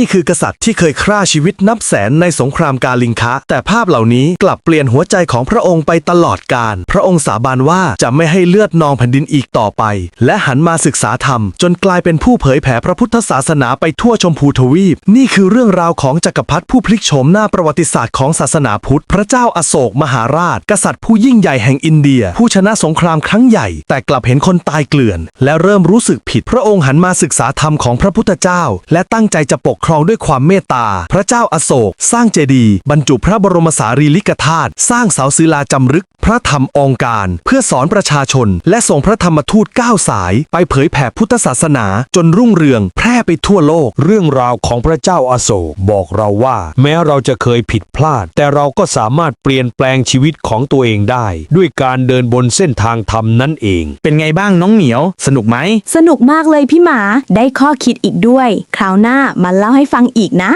นี่คือกษัตริย์ที่เคยฆ่าชีวิตนับแสนในสงครามกาลิงคะ แต่ภาพเหล่านี้กลับเปลี่ยนหัวใจของพระองค์ไปตลอดกาลพระองค์สาบานว่าจะไม่ให้เลือดนองแผ่นดินอีกต่อไป และหันมาศึกษาธรรม จนกลายเป็นผู้เผยแผ่พระพุทธศาสนาไปทั่วชมพูทวีป นี่คือเรื่องราวของจักรพรรดิผู้พลิกโฉมหน้าประวัติศาสตร์ของศาสนาพุทธ พระเจ้าอโศกมหาราช กษัตริย์ผู้ยิ่งใหญ่แห่งอินเดีย ผู้ชนะสงครามครั้งใหญ่ แต่กลับเห็นคนตายเกลื่อน และเริ่มรู้สึกผิดพระองค์หันมาศึกษาธรรมของพระพุทธเจ้า และตั้งใจจะปกครองด้วยความเมตตา พระเจ้าอโศก สร้างเจดีย์บรรจุพระบรมสารีริกธาตุสร้างเสาศิลาจำรึก ระธรรมองค์การ เพื่อสอนประชาชน และส่งพระธรรมทูตเก้าสาย ไปเผยแผ่พุทธศาสนา จนรุ่งเรือง แพร่ไปทั่วโลก เรื่องราวของพระเจ้าอาโศกบอกเราว่า แม้เราจะเคยผิดพลาด แต่เราก็สามารถเปลี่ยนแปลงชีวิตของตัวเองได้ ด้วยการเดินบนเส้นทางธรรมนั่นเอง เป็นไงบ้างน้องเหมียว สนุกไหม สนุกมากเลยพี่หมา ได้ข้อคิดอีกด้วย คราวหน้ามาเล่าให้ฟังอีกนะ